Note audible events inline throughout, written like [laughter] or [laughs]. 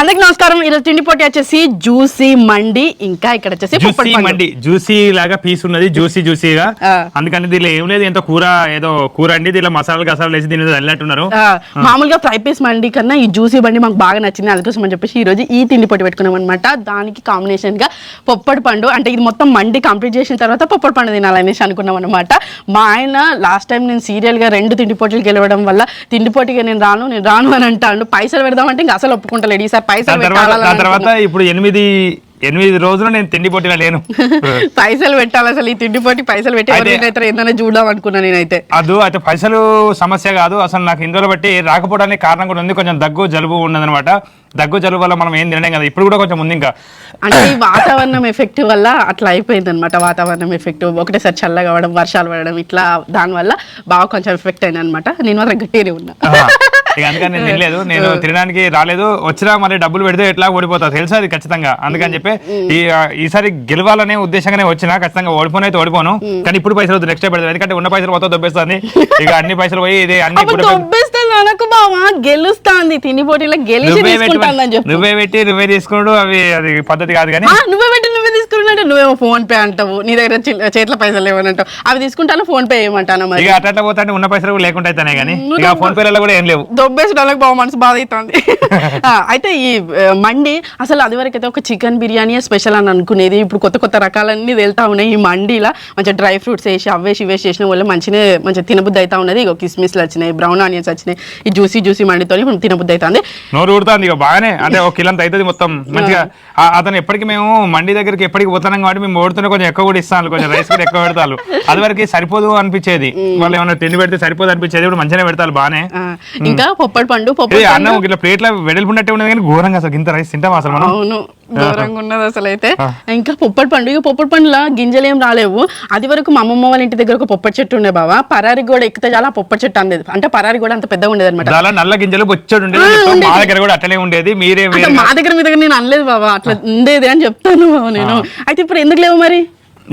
అందరికి నమస్కారం. ఈరోజు తిండి పోటీ వచ్చేసి జ్యూసీ మండి. ఇంకా ఇక్కడ వచ్చేసి జ్యూసీ. మండి. జ్యూసీ లాగా పీస్ ఉన్నది. జ్యూసీ జ్యూసీగా. అందుకని దీనిలో ఏం లేదు. ఎంతో కూర ఏదో కూర అండి. దీనిలో మసాలా గసాలు వేసి దీని వెళ్ళినట్టున్నారు మామూలుగా ఫ్రై పీస్ మండి కన్నా ఈ జ్యూసీ బండి మాకు బాగా నచ్చింది. అందుకోసం అని చెప్పేసి ఈ రోజు ఈ తిండి పొట్టి పెట్టుకున్నాం అనమాట దానికి కాంబినేషన్గా పొప్పడి పండు. అంటే ఇది మొత్తం మండి కంప్లీట్ చేసిన తర్వాత పొప్పడి పండు తినాలనేసి అనుకున్నాం అనమాట మా ఆయన లాస్ట్ టైం నేను సీరియల్గా రెండు తిండి పోటీలు గెలవడం వల్ల తిండి పోటీగా నేను రాను నేను రాను అని అంటాను పైసలు పెడదామంటే ఇంకా అసలు ఒప్పుకుంటలేడు ఈసారి పైసలు తర్వాత. ఇప్పుడు ఎనిమిది ఎనిమిది రోజులు నేను తిండి పోటీలో లేను. [laughs] పైసలు పెట్టాలి అసలు ఈ తిండి పోటీ పైసలు పెట్టి ఏందనే అనుకున్నా నేనైతే. అదు అయితే పైసలు సమస్య కాదు. అసలు నాకు ఇందులో బట్టి రాకపోవడానికి కారణం కూడా ఉంది. కొంచెం దగ్గు జలుబు ఉన్నదన్నమాట దగ్గు జలుబు వల్ల మనం ఏం తినలేం కదా. ఇప్పుడు కూడా కొంచెం ఉంది ఇంకా. అంటే ఈ వాతావరణం ఎఫెక్ట్ వల్ల అట్లా అయిపోయింది అనమాట వాతావరణం ఎఫెక్ట్ ఒకటేసారి చల్లగా అవ్వడం వర్షాలు పడడం ఇట్లా దానివల్ల బాగా కొంచెం ఎఫెక్ట్ అయింది అనమాట నేను మాత్రం గట్టిగానే ఉన్నా. ఇక అందుకని నేను తినలేదు. నేను తినడానికి రాలేదు. వచ్చినా మరి డబ్బులు పెడితే ఎట్లా ఓడిపోతా తెలుసా అది ఖచ్చితంగా. అందుకని చెప్పి ఈ ఈసారి గెలవాలనే ఉద్దేశంగానే వచ్చినా ఖచ్చితంగా ఓడిపోను అయితే ఓడిపోను. కానీ ఇప్పుడు పైసలు వద్దు నెక్స్ట్ పెడతాను ఎందుకంటే ఉన్న పైసలు మొత్తం దొబ్బేస్తుంది. ఇక అన్ని పైసలు పోయి ఇది అన్ని అనకు బావా? గెలుస్తాంది. తిని పోటీలో గెలిచి నువ్వే పెట్టి నువ్వే తీసుకున్నాడు అవి అది పద్ధతి కాదు కానీ. నువ్వే పెట్టి నువ్వే తీసుకున్నట్టు నువ్వేమో ఫోన్ పే అంటావు నీ దగ్గర చేతిలో పైసలు లేవని అంటావు అవి తీసుకుంటాను ఫోన్ పే ఏమంటాను మరి? ఇక అట్లా పోతా ఉన్న పైసలు కూడా లేకుండా అయితేనే కానీ ఇక ఫోన్ పేలలో కూడా ఏం లేవు. దొబ్బేసడానికి బాగా మనసు బాధ అవుతుంది. [laughs] అయితే ఈ మండి అసలు అది వరకు అయితే ఒక చికెన్ బిర్యానీ స్పెషల్ అని అనుకునేది. ఇప్పుడు కొత్త కొత్త రకాలన్నీ వెళ్తా ఉన్నాయి. ఈ మండీలా మంచిగా డ్రై ఫ్రూట్స్ వేసి అవేసి ఇవేసి చేసిన వల్ల మంచిగా మంచిగా తినబుద్ధి అవుతా ఉన్నది. ఇక కిస్మిస్లు వచ్చినాయి బ్రౌన్ ఆనియన్స్ వచ్చినాయి. ఈ జ్యూసీ జ్యూసీ మండితో తినబుద్ధి అవుతుంది. నోరు ఊడుతుంది ఇక బాగానే. అంటే ఒక కిలో అంత అవుతుంది మొత్తం. మంచిగా అతను ఎప్పటికి మేము మండి దగ్గరికి ఎప్పటికి పోతున్నాం కాబట్టి మేము ఓడుతున్న కొంచెం ఎక్కువ కూడా ఇస్తాను కొంచెం రైస్ కూడా ఎక్కువ పెడతారు. అది వరకు సరిపోదు అనిపించేది. వాళ్ళు ఏమైనా తిండి పెడితే సరిపోదు అనిపించేది ఇప్పుడు మంచిగానే పెడతారు బాగానే. ఆ, ఇంకా పొప్పడి పండు అన్నం ఇట్లా ప్లేట్లో వెడల్పు ఉన్నట్టే ఉన్నది కానీ ఘోరంగా అసలు ఇంత రైస్ తింటాం అసలు మనం? ఘోరంగా ఉన్నది అసలు అయితే ఇంకా పొప్పడి పండు ఇక పొప్పడి పండుల గింజలు ఏం రాలేవు. అది వరకు మా అమ్మమ్మ వాళ్ళ ఇంటి దగ్గర ఒక పొప్పటి చెట్టు ఉండే బావా. పరారి కూడా ఎక్కితే చాలా పొప్పటి చెట్టు అనేది అంటే పరారి కూడా అంత పెద్దగా ఉండేది అనమాట చాలా నల్ల గింజలు బొచ్చడు. మా దగ్గర కూడా అట్లనే ఉండేది. మీరే మా దగ్గర మీ దగ్గర నేను అనలేదు బాబా అట్లా ఉండేది అని చెప్తాను బావ నేను. అయితే ఇప్పుడు ఎందుకు లేవు మరి?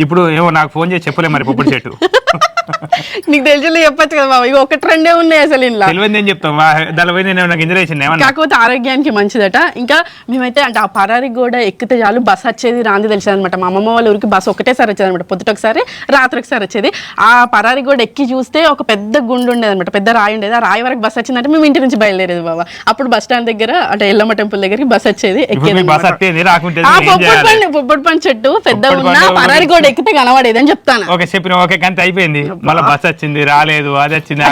ఇప్పుడు ఏమో నాకు ఫోన్ చేసి చెప్పలే మరి పొప్పుడు చెట్టు. [laughs] నీకు తెలిసి చెప్పచ్చు కదా బాబా. ఇక ఒక ట్రెండే ఉన్నాయి అసలు ఇంట్లో. తెలియదు ఏం చెప్తాం నేను వేసింది ఏమన్నా? కాకపోతే ఆరోగ్యానికి మంచిదట. ఇంకా మేమైతే అంటే ఆ పరారి కూడా ఎక్కితే చాలు బస్ వచ్చేది రాంది తెలిసేది అనమాట మా అమ్మమ్మ వాళ్ళ ఊరికి బస్ ఒకటేసారి వచ్చేది అనమాట పొద్దుట ఒకసారి రాత్రి ఒకసారి వచ్చేది. ఆ పరారి కూడా ఎక్కి చూస్తే ఒక పెద్ద గుండు ఉండేది అనమాట పెద్ద రాయి ఉండేది. ఆ రాయి వరకు బస్ వచ్చిందంటే మేము ఇంటి నుంచి బయలుదేరేది బాబా. అప్పుడు బస్ స్టాండ్ దగ్గర అంటే ఎల్లమ్మ టెంపుల్ దగ్గరికి బస్ వచ్చేది ఎక్కేది పొప్పటి చేయాలి? పండు పొప్పటి పండు చెట్టు పెద్ద ఉన్న పరారి కూడా ఎక్కితే కనబడేది అని చెప్తాను? ఓకే చెప్పిన ఓకే కంత అయిపోయింది. మళ్ళీ బస్ వచ్చింది రాలేదు అది వచ్చింది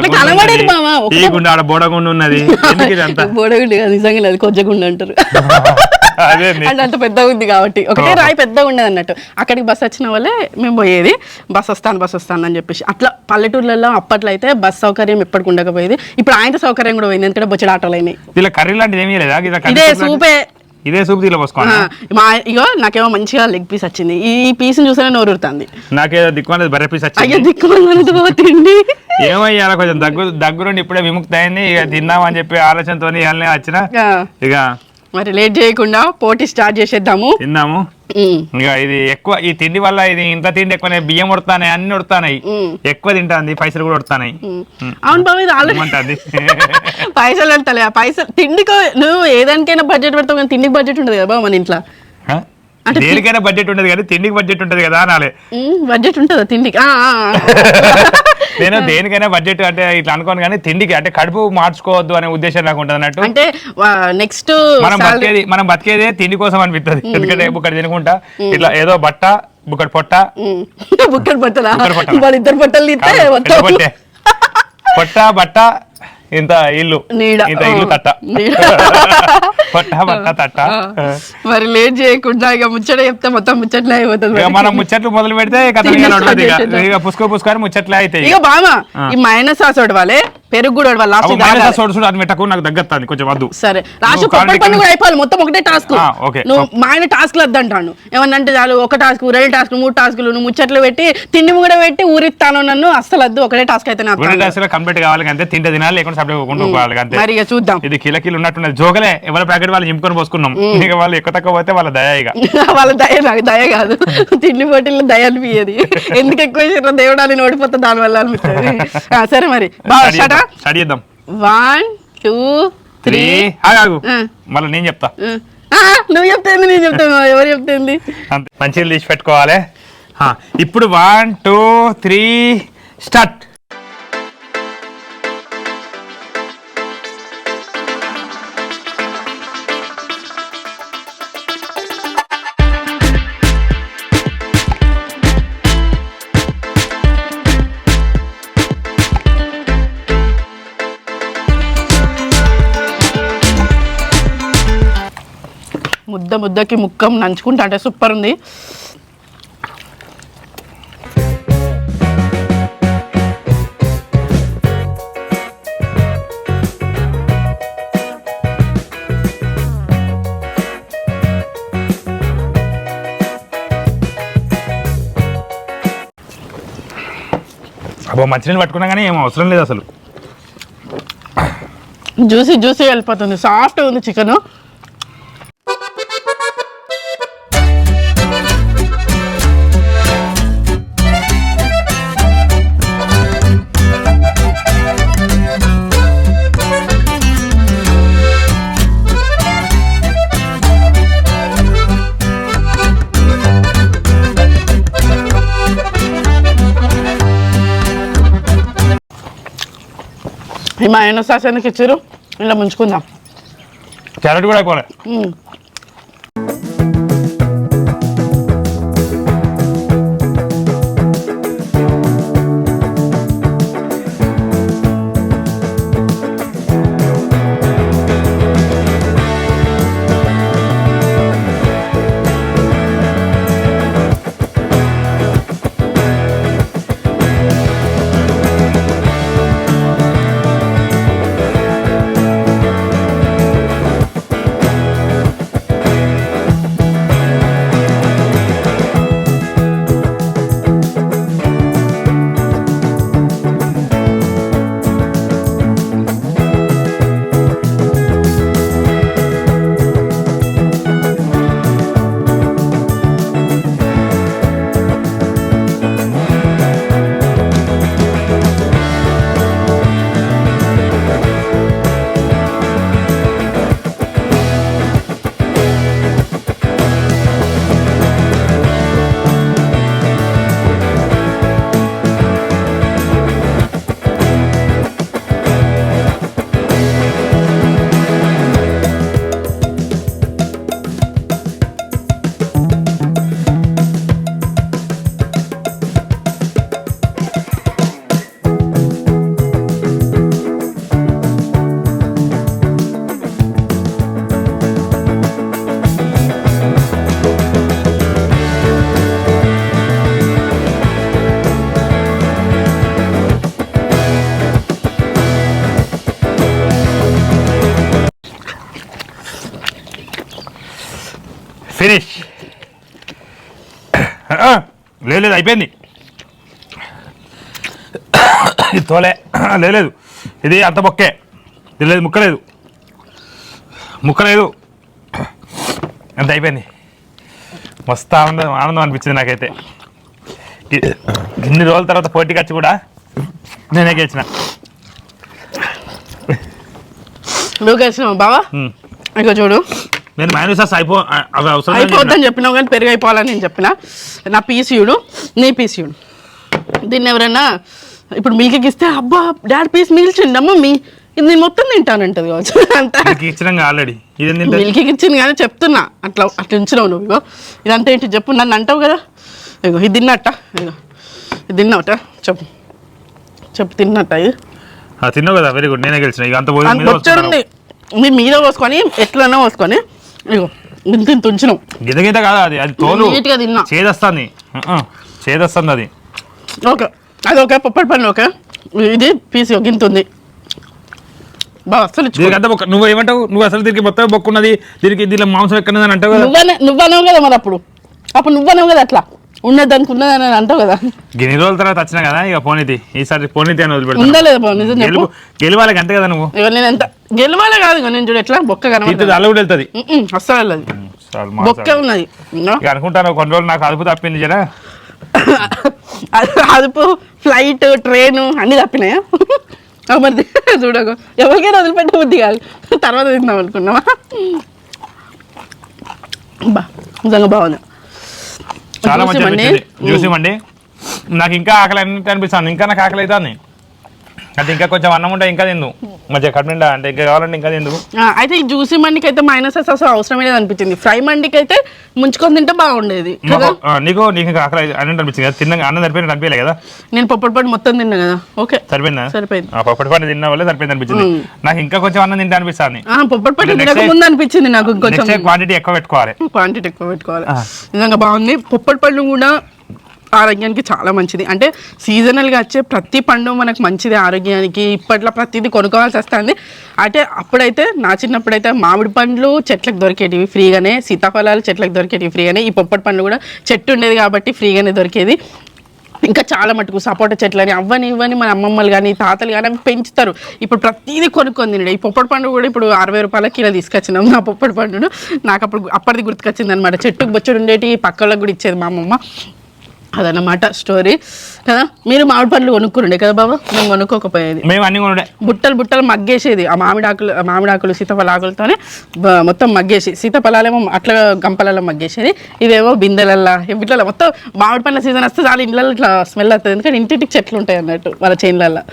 ఈ గుండు ఆడ బోడగుండు ఉన్నది. [laughs] బోడగుండి కాదు నిజంగా లేదు కొజ్జగుండు అంటారు. [laughs] అదే అంటే అంత పెద్దగా ఉంది కాబట్టి. ఒకటే రాయి పెద్దగా ఉండేది అన్నట్టు. అక్కడికి బస్ వచ్చిన వాళ్ళే మేము పోయేది బస్ వస్తాను బస్ వస్తాను అని చెప్పేసి. అట్లా పల్లెటూర్లలో అప్పట్లో అయితే బస్ సౌకర్యం ఎప్పటికి ఉండకపోయేది. ఇప్పుడు ఆయన సౌకర్యం కూడా పోయింది ఎందుకంటే బొచ్చడి ఆటోలు అయినాయి. ఇలా కర్రీ లాంటిది ఏమీ లేదా? ఇదే? సూపే. ఇదే సూప్ దీనిలో పోసుకోండి మా ఇగో నాకేమో మంచిగా లెగ్ పీస్ వచ్చింది. ఈ పీస్ చూసానే నోరుతుంది నాకేదో దిక్కుమనేది బర్రె పీస్ వచ్చింది. దిక్కు తిండి. ఏమయ్యాల కొంచెం దగ్గు దగ్గు నుండి ఇప్పుడే విముక్తి అయింది ఇక తిందామని చెప్పి ఆలోచనతో ఇవాళనే వచ్చిన. ఇక మరి లేట్ చేయకుండా పోటీ స్టార్ట్ చేసేద్దాము. తిందాము. ఇక ఇది ఎక్కువ ఈ తిండి వల్ల ఇది ఇంత తిండి ఎక్కువనే బియ్యం ఉడతాయి అన్ని ఉడతాయి ఎక్కువ తింటాంది పైసలు కూడా ఉడతాయి అవును బాబు ఇది ఆల్రెడీ [laughs] పైసలు వెళ్తలే పైసలు తిండికి నువ్వు ఏదానికైనా బడ్జెట్ పెడతావు కానీ తిండికి బడ్జెట్ ఉంటుంది కదా బాబు మన ఇంట్లో? దేనికైనా బడ్జెట్ ఉండదు కానీ తిండికి బడ్జెట్ ఉంటది కదా అనాలి. బడ్జెట్ ఉంటుందా తిండికి. [laughs] నేను [laughs] దేనికైనా బడ్జెట్ అంటే ఇట్లా అనుకోను కానీ తిండికి అంటే కడుపు మార్చుకోవద్దు అనే ఉద్దేశం నాకు ఉంటుంది అన్నట్టు. అంటే నెక్స్ట్ మనం బతికేది మనం బతికేదే తిండి కోసం అనిపిస్తుంది ఎందుకంటే బుక్కడి తినుకుంటా ఇట్లా ఏదో బట్ట బుక్కడి పొట్ట. బుక్కడి? వాళ్ళ ఇద్దరు బట్టలు తీస్తే కాదు, మొత్తం పెద్ద పొట్టే. [laughs] పొట్ట బట్ట ఇంత ఇల్లు ఇంత ఇల్లు ఆ, తట్ట. పొట్ట బట్ట తట్ట. ఆ, మరి లేట్ చేయకుండా ఇక ముచ్చట చెప్తే మొత్తం ముచ్చట్లే అయిపోతుంది. మనం ముచ్చట్లు మొదలు పెడితే ఇక. పుసుకో పుసుకోని ముచ్చట్లే అవుతాయి ఇక. బామా ఈ మైనస్ సాస్ వడవాలే పెరుగు కూడా వడవాలి లాస్ట్ అవు మైనస్ ఆ సోడు సోడు అది పెట్టకు నాకు దగ్గత్తాను కొంచెం వద్దు. సరే. లాస్ట్ కూడా అయిపోవాలి మొత్తం ఒకటే టాస్క్. నువ్వు మా ఆయన టాస్క్ వద్దంటాను ఏమన్నా అంటే చాలు ఒక టాస్క్ రెండు టాస్క్ మూడు టాస్కులు నువ్వు ముచ్చట్లు పెట్టి తిండి కూడా పెట్టి ఊరిస్తాను నన్ను అస్సలు వద్దు. ఒకటే టాస్క్ అయితే నాకు కంప్లీట్ కావాలి అంతే తింటే తినాలి సపరేట్ కొంటూ పోవాలి అంతే. మరి ఇక చూద్దాం. ఇది కిల కిలో ఉన్నట్టున్నది. జోగలే ఎవరి ప్యాకెట్ వాళ్ళు చింపుకొని పోసుకున్నాం. ఇక వాళ్ళు ఎక్కువ తక్కువ పోతే వాళ్ళ దయ ఇక. [laughs] వాళ్ళ దయ నాకు దయ కాదు. తిండి పోటీల్లో దయ అనిపించేది ఎందుకు ఎక్కువ చేసిన దేవుడాన్ని ఓడిపోతే దాని వల్ల అనిపిస్తుంది. [laughs] సరే మరి. బాగా స్టార్ట్ చేద్దాం. వన్ టూ త్రీ ఆగు. మళ్ళీ నేను చెప్తా. నువ్వు చెప్తుంది నేను చెప్తాను. ఎవరు చెప్తుంది? అంతే. మంచిగా తీసి పెట్టుకోవాలి. ఇప్పుడు వన్ టూ త్రీ స్టార్ట్. ముద్ద ముద్దకి ముక్కం నంచుకుంటా అంటే సూపర్ ఉంది. అబ్బో మంచినీళ్ళు పట్టుకున్నా కానీ ఏం అవసరం లేదు అసలు. జ్యూసీ జ్యూసీ వెళ్ళిపోతుంది. సాఫ్ట్ ఉంది చికెన్. ఈ మా ఆయన సాస్ ఎందుకు ఇచ్చారు. ఇలా ముంచుకుందాం. క్యారెట్ కూడా అయిపోలే లేదు అయిపోయింది. ఇది తోలే. [coughs] లేదు. ఇది అంత బొక్కే ఇది లేదు ముక్క లేదు. ముక్క లేదు. అంత అయిపోయింది. మస్తు ఆనందం ఆనందం అనిపించింది నాకైతే. ఇన్ని రోజుల తర్వాత పోటీకి వచ్చి కూడా నేనే గెలిచిన. నువ్వు కలిసినావు బావా. ఇక చూడు. నేను మైనస్ సాస్ అయిపో అవి అవసరం అయిపోద్దని చెప్పినావు కానీ పెరుగు అయిపోవాలని నేను చెప్పిన. నా పీసీయుడు నీ పీసీయుడు దీన్ని ఎవరైనా ఇప్పుడు మిల్క్కి ఇస్తే అబ్బా డాడీ పీస్ మిగిల్చిండి మమ్మీ ఇది నేను మొత్తం తింటానంటది కావచ్చు. అంతా. నీకు ఇచ్చినాక ఆల్రెడీ ఇది మిల్కీకి ఇచ్చింది కానీ చెప్తున్నా. అట్లా అట్లా ఉంచినావు నువ్వు ఇగో. ఇదంతా ఏంటి చెప్పు నన్ను అంటావు కదా? ఇగో ఇది తిన్నట్ట ఇగో. ఇది తిన్నావట చెప్పు. చెప్పు తిన్నట్ట ఇది. తిన్నావు కదా వెరీ గుడ్ నేనే గెలిచిన. ఇక అంత పోయి అంత మీద వచ్చాడుంది మీ మీద పోసుకొని ఎట్లనో పోసుకొని ఇగో ఇంత ఇంత ఉంచినావు గిద గిద కాదు అది? అది తోలు. నీట్గా తిన్నా. చేదస్తుంది. చేదస్తుంది అది. ఓకే. అది ఓకే పప్పటి పని ఓకే. ఇది పీసీ గింత ఉంది. బాగా అసలు ఇచ్చుకో. దీనికి అంతా బొక్క నువ్వు ఏమంటావు? నువ్వు అసలు దీనికి మొత్తం బొక్కున్నది? దీనికి దీనిలో మాంసం ఎక్కడ అంటావు కదా? నువ్వనే నువ్వనవు కదా మరి అప్పుడు. అప్పుడు నువ్వనవు కదా అట్లా. ఉన్నది అనుకున్నది అని అంటావు కదా. గిన్ని రోజుల తర్వాత వచ్చినా కదా ఇక పోనీతి ఈసారి పోనీతి అని ఉందా వదిలిపెడతా లేదా బాబు నిజం చెప్పు. గెలుపు గెలవాలి అంతే కదా నువ్వు. ఇక నేను ఎంత గెలవాలే కాదు ఇక. నేను చూడు ఎట్లా? బొక్క కనబడుతుంది అల్ల కూడా వెళ్తుంది. అస్సలు వెళ్ళదు. బొక్క. ఉన్నది. అనుకుంటాను కొన్ని రోజులు నాకు అదుపు తప్పింది జరా. అది- [laughs] అదుపు ఫ్లైట్ ట్రైన్ అన్ని తప్పినాయా? మరి చూడకు. ఎవరికైనా వదిలిపెట్టే బుద్ధి కాదు. తర్వాత తిందాం అనుకున్నావా? బా నిజంగా బాగుంది. చాలా. అనిపించింది. జ్యూసీ మండి నాకు ఇంకా ఆకలి అనిపిస్తుంది. ఇంకా నాకు ఆకలి అవుతుంది. అంటే ఇంకా కొంచెం అన్నం ఉంటే ఇంకా తిందు. మధ్య కడుపు నిండా అంటే ఇంకా కావాలంటే ఇంకా తిందు. అయితే ఈ జ్యూసీ మండికి అయితే మైనస్ అసలు అవసరమే లేదు అనిపించింది. ఫ్రై మండికి అయితే ముంచుకొని తింటే బాగుండేది. నీకు నీకు ఆకలి అన్నట్టు అనిపించింది కదా? తిన్న అన్నం సరిపోయినట్టు అనిపించలే కదా? నేను పప్పటి పడి మొత్తం తిన్నా కదా. ఓకే. సరిపోయిందా? సరిపోయింది. ఆ, పప్పటి పండు తిన్న వల్ల సరిపోయింది అనిపించింది. నాకు ఇంకా కొంచెం అన్నం తింటే అనిపిస్తుంది. పప్పటి తినక time- ముందు అనిపించింది నాకు కొంచెం క్వాంటిటీ ఎక్కువ పెట్టుకోవాలి. క్వాంటిటీ ఎక్కువ పెట్టుకోవాలి. నిజంగా బాగుంది. పొప్పటి పళ్ళు కూడా ఆరోగ్యానికి చాలా మంచిది. అంటే సీజనల్గా వచ్చే ప్రతి పండు మనకు మంచిది ఆరోగ్యానికి. ఇప్పట్లో ప్రతిదీ కొనుక్కోవాల్సి వస్తుంది. అంటే అప్పుడైతే నా చిన్నప్పుడైతే మామిడి పండ్లు చెట్లకు దొరికేటివి ఫ్రీగానే సీతాఫలాలు చెట్లకు దొరికేటివి ఫ్రీగానే ఈ పొప్పటి పండ్లు కూడా చెట్టు ఉండేది కాబట్టి ఫ్రీగానే దొరికేది. ఇంకా చాలా మటుకు సపోటా చెట్లని అవ్వని ఇవ్వని మన అమ్మమ్మలు కానీ తాతలు కానీ అవి పెంచుతారు. ఇప్పుడు ప్రతిదీ కొనుక్కొని తినడు. ఈ పొప్పటి పండు కూడా ఇప్పుడు అరవై రూపాయల కిలో తీసుకొచ్చినాం నా పొప్పటి పండును. నాకు అప్పుడు అప్పటిది గుర్తుకొచ్చింది అనమాట చెట్టుకు బొచ్చుడు ఉండేటి పక్కలకు కూడా ఇచ్చేది మా అమ్మమ్మ. అదన్నమాట స్టోరీ కదా? మీరు మామిడి పండ్లు కొనుక్కురుండే కదా బాబా? మేము కొనుక్కోకపోయేది. మేము అన్ని కొనుడే బుట్టలు బుట్టలు మగ్గేసేది. ఆ మామిడాకులు ఆ మామిడాకులు సీతాఫల ఆకులతోనే మొత్తం మగ్గేసి సీతాఫలాలేమో అట్లా గంపలలో మగ్గేసేది. ఇవేమో బిందెలల్లా ఇట్లా మొత్తం మామిడి పండ్ల సీజన్ వస్తే చాలా ఇండ్లలో ఇట్లా స్మెల్ వస్తుంది ఎందుకంటే ఇంటింటికి చెట్లు ఉంటాయి అన్నట్టు వాళ్ళ చేన్లల్లో.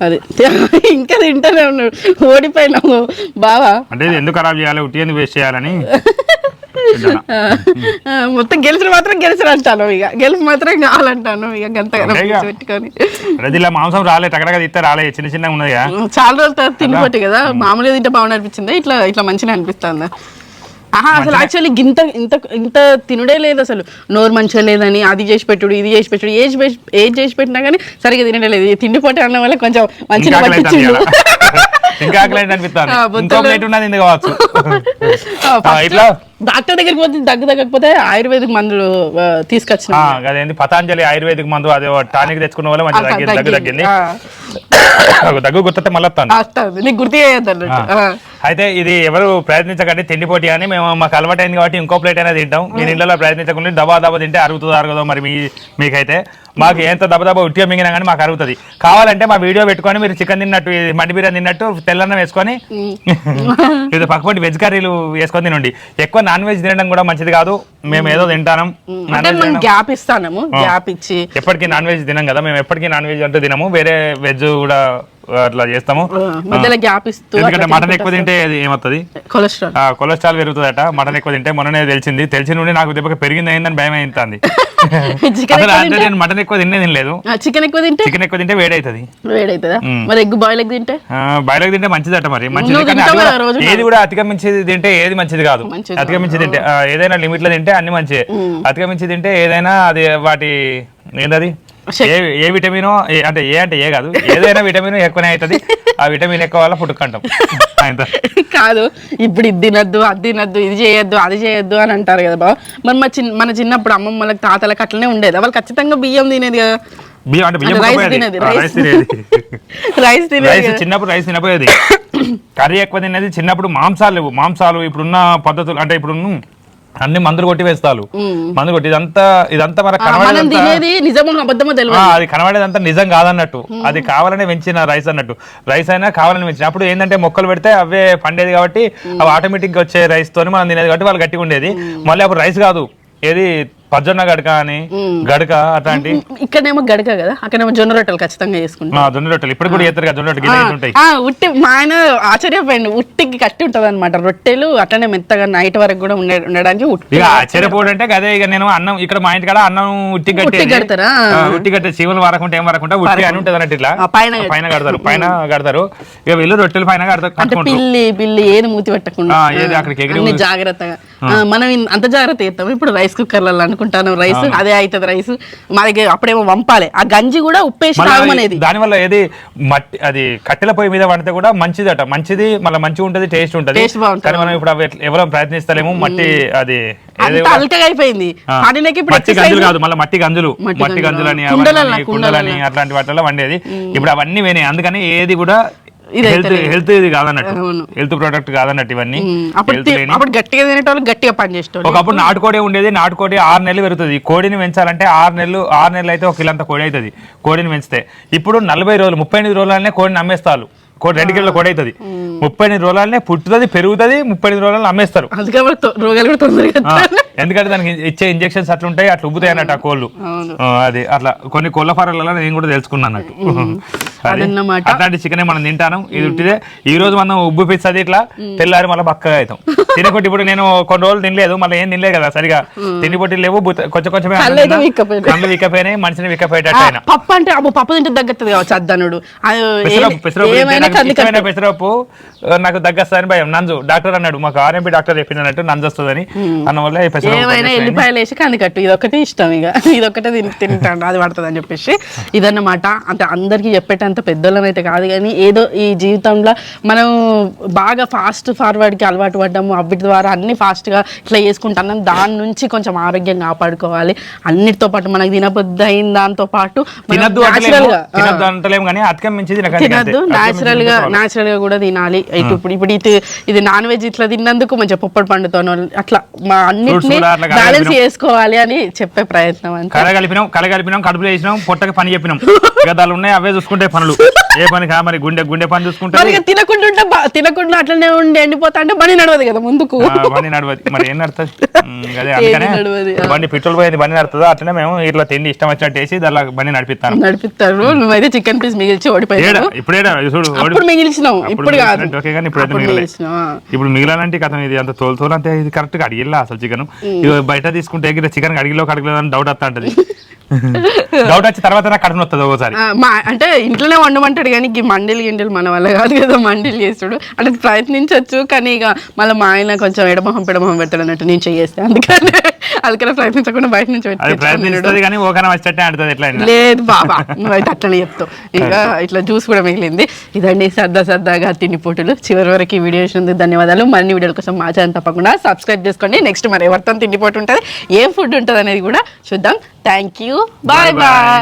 అది. [laughs] ఇంకా తింటానే ఉన్నాడు. ఓడిపోయినాము. బావా? అంటే ఎందుకు ఖరాబ్ చేయాలి? ఉట్టి ఎందుకు వేస్ట్ చేయాలని? [laughs] మొత్తం గెలిచిన మాత్రం గెలిచిన అంటాను ఇక. గెలిచి మాత్రం కావాలంటాను ఇక గంతగా ఇక. పెట్టుకొని. ఇలా మాంసం రాలే టగడగా తీస్తే రాలే చిన్న చిన్నగా ఉన్నది చాలా రోజుల తర్వాత తినిపోటీ కదా మామూలుగా తింటే బాగుంది అనిపించింది? ఇట్లా ఇట్లా మంచిగా అనిపిస్తుంది? ఆహా అసలు యాక్చువల్లీ ఇంత ఇంత ఇంత తినుడే లేదు అసలు. నోరు మంచిగా లేదని అది చేసి పెట్టుడు ఇది చేసి పెట్టుడు చేసి ఏది చేసి పెట్టినా కానీ సరిగ్గా తినడే లేదు. తిండిపోటీ అన్న వల్ల కొంచెం మంచిగా పట్టించిండు. ఇంకా ఆకలి అనిపిస్తుంది. ఆ, ఇంకో ప్లేట్ ఉన్నది ఇందుకు కావచ్చు. [laughs] ఇట్లా? డాక్టర్ దగ్గరికి పోతే దగ్గు తగ్గకపోతే ఆయుర్వేదిక్ మందులు తీసుకొచ్చిన. అదేంటి పతాంజలి ఆయుర్వేదిక్ మందు అదే టానిక్ తెచ్చుకున్న వల్ల మంచి దగ్గు తగ్గింది. దగ్గు గుర్తుంటే మళ్ళీ నీకు గుర్తు చేయొద్దు. అయితే ఇది ఎవరు ప్రయత్నించకండి తిండి పోటీ అని. మేము మాకు అలవాటైంది కాబట్టి ఇంకో ప్లేట్ అయినా తింటాం. నేను ఇంట్లో ప్రయత్నించకుండా దబా దబా తింటే అరుగుతుందో అరగదో మరి మీ మీకైతే. మాకు ఎంత దబ దబా ఉట్టిగా మింగినా కానీ మాకు అరుగుతుంది. కావాలంటే మా వీడియో పెట్టుకొని మీరు చికెన్ తిన్నట్టు ఇది మండి బిర్యానీ తిన్నట్టు తెల్లన్నం వేసుకొని ఇది పక్కపొంటి వెజ్ కర్రీలు వేసుకొని తినండి. ఎక్కువ నాన్ వెజ్ తినడం కూడా మంచిది కాదు. మేము ఏదో తింటాం గ్యాప్ ఇస్తాము గ్యాప్ ఇచ్చి. ఎప్పటికీ నాన్ వెజ్ తినం కదా మేము ఎప్పటికీ నాన్ వెజ్ అంటూ తినము. వేరే వెజ్ కూడా అట్లా చేస్తాము. గ్యాప్ ఇస్తూ ఎందుకంటే మటన్ ఎక్కువ తింటే అది ఏమవుతుంది? కొలెస్ట్రాల్. కొలెస్ట్రాల్ పెరుగుతుందట మటన్ ఎక్కువ తింటే మొన్ననే తెలిసింది. తెలిసి నుండి నాకు దెబ్బకి పెరిగింది అయిందని భయం [laughs] తింటే నేను మటన్ ఎక్కువ తినే తినలేదు. చికెన్ ఎక్కువ తింటే చికెన్ ఎక్కువ తింటే వేడవుతుంది వేడవుతుందా మ్మ్. మరి ఎగ్ బాయిల్ ఎగ్ తింటే? బయటకు తింటే మంచిదట మరి. మంచిది ఏది కూడా అతిగమించేది తింటే ఏది మంచిది కాదు. అతిగమించి తింటే ఏదైనా లిమిట్లో తింటే అన్ని మంచిదే అతిగమించి తింటే ఏదైనా అది వాటి ఏంటది ఏ ఏ విటమిన్ అంటే ఏ అంటే ఏ కాదు. ఏదైనా విటమిన్ ఎక్కువనే అవుతుంది. ఆ విటమిన్ ఎక్కువ వల్ల పుట్టుకుంటాం కాదు ఇప్పుడు ఇది తినద్దు అది తినద్దు ఇది చేయొద్దు అది చేయొద్దు అని అంటారు కదా బాబు. మరి మా చిన్న మన చిన్నప్పుడు అమ్మమ్మలకు తాతలకు అట్లనే ఉండేది? వాళ్ళు ఖచ్చితంగా బియ్యం తినేది కదా. బియ్యం అంటే బియ్యం రైస్. తినేది, రైస్. తినేది. రైస్. చిన్నప్పుడు రైస్ తినపోయేది. కర్రీ ఎక్కువ తినేది చిన్నప్పుడు మాంసాలు లేవు. మాంసాలు ఇప్పుడున్న పద్ధతులు అంటే ఇప్పుడు అన్ని మందులు కొట్టి వేస్తారు మందు కొట్టి ఇదంతా ఇదంతా మనకు మనం అది కనబడేదంతా నిజం కాదన్నట్టు. అది కావాలనే పెంచిన రైస్ అన్నట్టు. రైస్ అయినా కావాలని పెంచిన. అప్పుడు ఏంటంటే మొక్కలు పెడితే అవే పండేది కాబట్టి అవి ఆటోమేటిక్గా వచ్చే రైస్ తోని మనం తినేది కాబట్టి వాళ్ళు గట్టిగా ఉండేది. మళ్ళీ అప్పుడు రైస్ కాదు. ఏది పజ్జొన్న గడక అని గడక అట్లాంటి ఇక్కడేమో గడక కదా? అక్కడేమో జొన్న రొట్టెలు ఖచ్చితంగా చేసుకుంటాం. జొన్న రొట్టెలు. ఇప్పుడు కూడా చేస్తారు కదా జొన్న రొట్టెలు? ఉంటాయి. ఉట్టి మా ఆయన ఆశ్చర్యపోయింది ఉట్టికి కట్టి ఉంటది అనమాట రొట్టెలు అట్లనే మెత్తగా నైట్ వరకు కూడా ఉండే ఉండడానికి ఉట్టి ఆశ్చర్యపోవడం అంటే అదే ఇక నేను అన్నం ఇక్కడ మా ఇంటి కాడ అన్నం ఉట్టి కట్టి కడతారా? ఉట్టి కట్టే శివులు వరకుంటే ఏం వరకుంటే? ఉట్టి అని ఉంటది అన్నట్టు ఇట్లా పైన పైన కడతారు. పైన కడతారు. ఇక వీళ్ళు రొట్టెలు పైన కడతారు పిల్లి పిల్లి ఏది మూతి పెట్టకుండా ఏది అక్కడికి జాగ్రత్తగా. మనం అంత జాగ్రత్త చేస్తాం. ఇప్పుడు రైస్ కుక్కర్లలో అనుకుంటాను రైస్ అదే అవుతుంది రైస్. మా దగ్గర అప్పుడేమో వంపాలి. ఆ గంజి కూడా ఉప్పేసి తాగమనేది. దాని వల్ల ఏది మట్టి అది కట్టెల పొయ్యి మీద వండితే కూడా మంచిదట. మంచిది మళ్ళీ మంచిగా ఉంటది టేస్ట్ ఉంటది. కానీ మనం ఇప్పుడు అవి ఎవరం ప్రయత్నిస్తలేము మట్టి అది అల్కగా అయిపోయింది. మట్టి గంజులు కాదు మళ్ళీ మట్టి గంజులు. మట్టి మట్టి గంజులు. గంజులని కుండలని అట్లాంటి వాటిలో వండేది. ఇప్పుడు అవన్నీ పోయినాయి అందుకని ఏది కూడా హెల్త్ ఇది కాదన్నట్టు. హెల్త్ ప్రోడక్ట్ కాదన్నట్టు ఇవన్నీ. అప్పుడు గట్టిగా తినేటోళ్ళు గట్టిగా పనిచేసేటోళ్ళు ఒకప్పుడు నాటుకోడి ఉండేది నాటుకోడి ఆరు నెలలు పెరుగుతుంది. కోడిని పెంచాలంటే ఆరు నెలలు ఆరు నెలలు అయితే ఒక కిలంత కోడి అవుతుంది కోడిని పెంచితే. ఇప్పుడు నలభై రోజులు ముప్పై ఎనిమిది రోజులనే కోడిని అమ్మేస్తారు. కోడి రెండు కిలోల కోడి అవుతుంది ముప్పై ఎనిమిది రోజులనే పుట్టుతుంది పెరుగుతుంది ముప్పై ఎనిమిది రోజులు అమ్మేస్తారు. ఎందుకంటే దానికి ఇచ్చే ఇంజెక్షన్స్ అట్లా ఉంటాయి అట్లా ఉబ్బుతాయి అన్నట్టు ఆ కోళ్ళు. అది అట్లా కొన్ని కోళ్ళ ఫారాలలో నేను కూడా తెలుసుకున్నాను అన్నట్టు. అదన్నమాట. అట్లాంటి చికెన్ మనం తింటాను. ఇది ఉట్టిదే. ఈ రోజు మనం ఉబ్బు పిస్తుంది ఇట్లా తెల్లారి మళ్ళీ బక్కగా అవుతాం. [laughs] తినకొట్టి ఇప్పుడు నేను కొన్ని రోజులు తినలేదు మళ్ళీ ఏం తినలేదు కదా సరిగా. తిండి పొట్టి లేవు కొంచెం కొంచెం కళ్ళు విక్కపోయినాయి. మనిషిని విక్కపోయేటట్టు ఆయన పప్పు అంటే అబ్బో పప్పు తింటే తగ్గత్తది కావచ్చు అద్దనుడు పెసరపప్పు నాకు దగ్గస్తాదని భయం. నంజు డాక్టర్ అన్నాడు మాకు ఆర్ఎంపీ డాక్టర్ చెప్పినట్టు నంజు వస్తుందని. అన్న వల్ల ఏమైనా. ఎల్లిపాయలు వేసి కందికట్టు. ఇది ఒకటి ఇష్టం ఇక. [laughs] ఇది ఒకటే తిని తింటాను అది పడుతుంది అని చెప్పేసి. [laughs] ఇదన్నమాట. అంటే అందరికీ చెప్పేటంత పెద్దోళ్ళం అయితే కాదు కానీ ఏదో ఈ జీవితంలో మనం బాగా ఫాస్ట్ ఫార్వర్డ్కి అలవాటు పడ్డాము అవిటి ద్వారా అన్ని ఫాస్ట్గా ఇట్లా చేసుకుంటాను. దాని నుంచి కొంచెం ఆరోగ్యం కాపాడుకోవాలి. అన్నిటితో పాటు మనకు తినబుద్ధి అయిన దాంతో పాటు తినద్దు అంటలేము. గా, మించి అంతే. న్యాచురల్ మించి. న్యాచురల్ కూడా తినాలి. ఇటు ఇప్పుడు ఇప్పుడు ఇది ఇది నాన్ వెజ్ ఇట్లా తిన్నందుకు మంచిగా పొప్పడి పండుతోనో అట్లా మా అన్నిటిని బ్యాలెన్స్. చేసుకోవాలి అని చెప్పే ప్రయత్నం అంతే. కళ కలిపినాం కడుపులో వేసినాం పొట్టకి పని చెప్పినాం. [laughs] దాని ఉన్నాయి అవే చూసుకుంటే పనులు. ఏ పని కా మరి గుండె గుండె పని చూసుకుంటే తినకుండా ఉంటే బా- తినకుండా అట్లనే ఉండి ఎండిపోతా అంటే బండి నడవదు కదా ముందుకు. బండి నడవది. మరి ఏం నడుతుంది అదే అందుకనే నడవది, ఆ. బండి పెట్రోల్ పోయేది బండి నడుతుందో అట్లనే మేము ఇట్లా తిండి ఇష్టం వచ్చినట్టు వేసి దానిలో బండి నడిపిస్తాను. నడిపిస్తారు. నువ్వైతే చికెన్ పీస్ మిగిల్చి ఏడా? ఓడిపోయావు ఇప్పుడేడా చూడు ఓడి- అప్పుడు మిగిల్చినావు. అప్పుడు ఇప్పుడు కాదు. మిగిలినట్టు ఓకే కానీ అప్పుడు. మిగిల్చినావు ఆ. ఇప్పుడు మిగిలాలంటే కథం ఇది అంత తోలు తోలు అంటే ఇది కరెక్ట్గా అడిగిల్లా అసలు చికెన్. బయట తీసుకుంటే చికెన్ అడిగిలో కడగలేదు అని డౌట్ వస్తా ఉంటది. [laughs] [laughs] డౌట్ వచ్చి తర్వాత నాకు కడుపు వస్తుంది ఒకసారి మా అంటే ఇంట్లోనే వండమంటాడు కానీ ఈ మండీలు గిండీలు మన వల్ల కాదు కదా మండీలు చేస్తాడు. అంటే ప్రయత్నించవచ్చు కానీ ఇక మళ్ళీ మా ఆయన కొంచెం ఎడమొహం పెడమొహం పెడతాడు అన్నట్టు నేను చేస్తే అందుకని. అందుకని ప్రయత్నించకుండా బయట నుంచి ప్రయత్నిస్తుంది కానీ ఓకన వచ్చేటట్టే ఆడుతుంది ఎట్లా. లేదు బాబా నువ్వైతే అట్లనే [laughs] చెప్తావు. ఇక ఇట్లా జ్యూస్ కూడా మిగిలింది. ఇదండి సరదా సరదాగా తిండి పోటీలు చివరి వరకు ఈ వీడియో చూసినందుకు ధన్యవాదాలు. మరిన్ని వీడియోల కోసం మా ఛానల్ తప్పకుండా సబ్స్క్రైబ్ చేసుకోండి. నెక్స్ట్ మరి ఎవరితో తిండి పోటీ ఉంటుంది ఏం ఫుడ్ ఉంటుంది అనేది కూడా చూద్దాం. Thank you bye. బాయ్